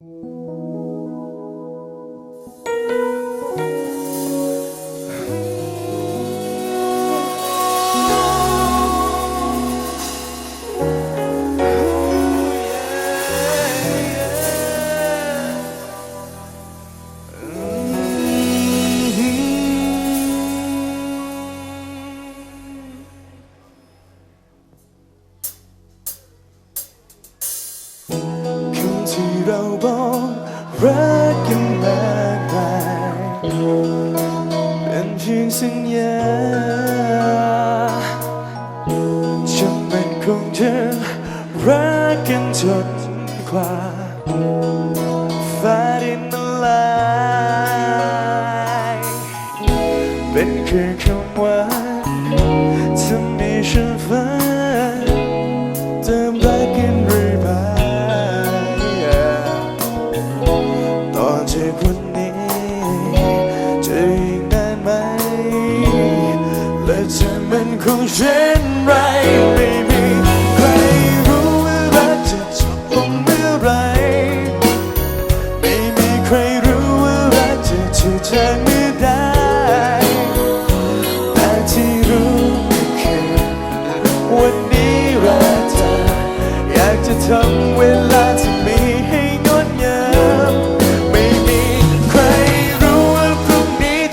ค รักกันมากมายเป็นเพียงสัญญาจะเป็นคงจะรักกันจนกว่าฟ้าดินละลายเป็นแค่คำว่าจะมีฉันฝัน นนี้ จะยังได้ไหมและจะมันคงเช่นไร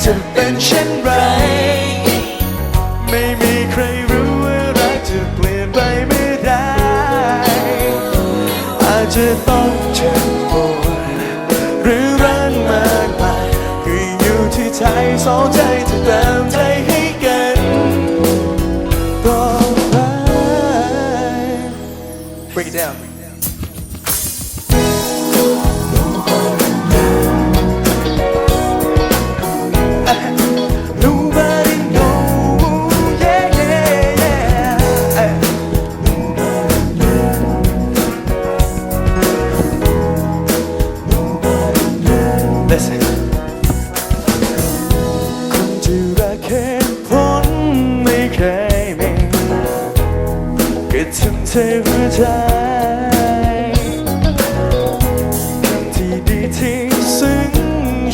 จะเป็นเช่นไร ไม่มีใครรู้ว่ารักจะเปลี่ยนไปเมื่อใดอาจจะต้องเจ็บปวดหรือรักมากมายคืออยู่ที่ใจสองใจจะเติมใจให้กันต่อไป Break it down ก็ทำเธอหัวใจคำที่ดีที่ซึ้ง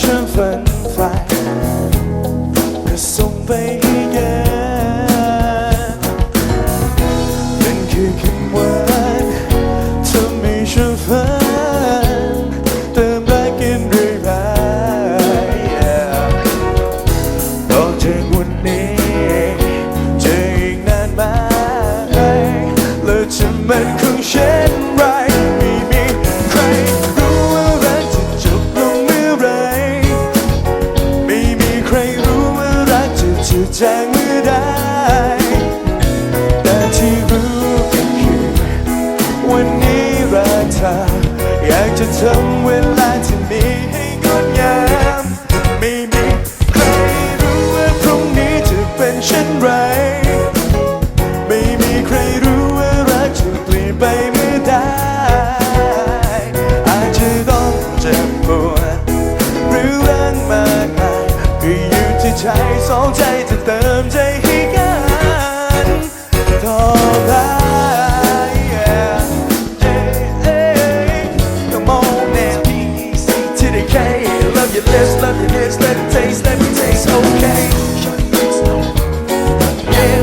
ฉันฝันใฝ่ก็ส่งไปให้แก มันคงเช่นไรไม่มีใครรู้ว่ารักจะจบลงเมื่อไร ไม่มีใครรู้ว่ารักจะจืดจางเมื่อใดแต่ที่รู้ก็คือวันนี้รักเธออยากจะทำเวลา love your lips, let it taste, let me taste, okay. Yeah,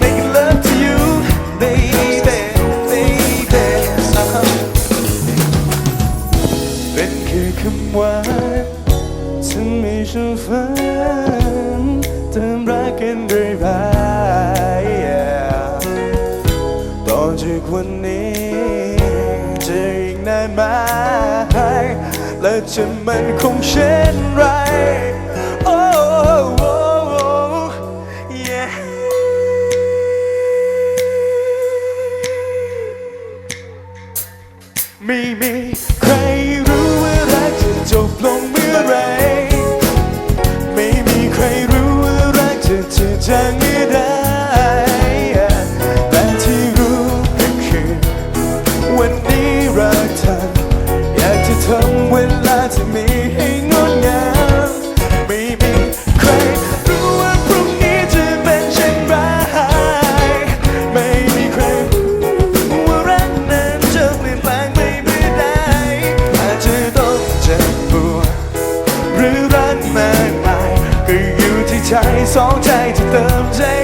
making love to you, baby, baby. Uh-huh. เป็นแค่คำหวานฉันไม่ฉันฝันเติมรักกันเรื่อยไปต่อจากวันนี้จะอีกนานไหม และจะมันคงเช่นไร โอ้โอ้โอ้ yeah ไม่มีใครรู้ว่ารักจะจบลงเมื่อไร ไม่มีใครรู้ว่ารักจะจืดจาง ใจสองใจจะเติมใจ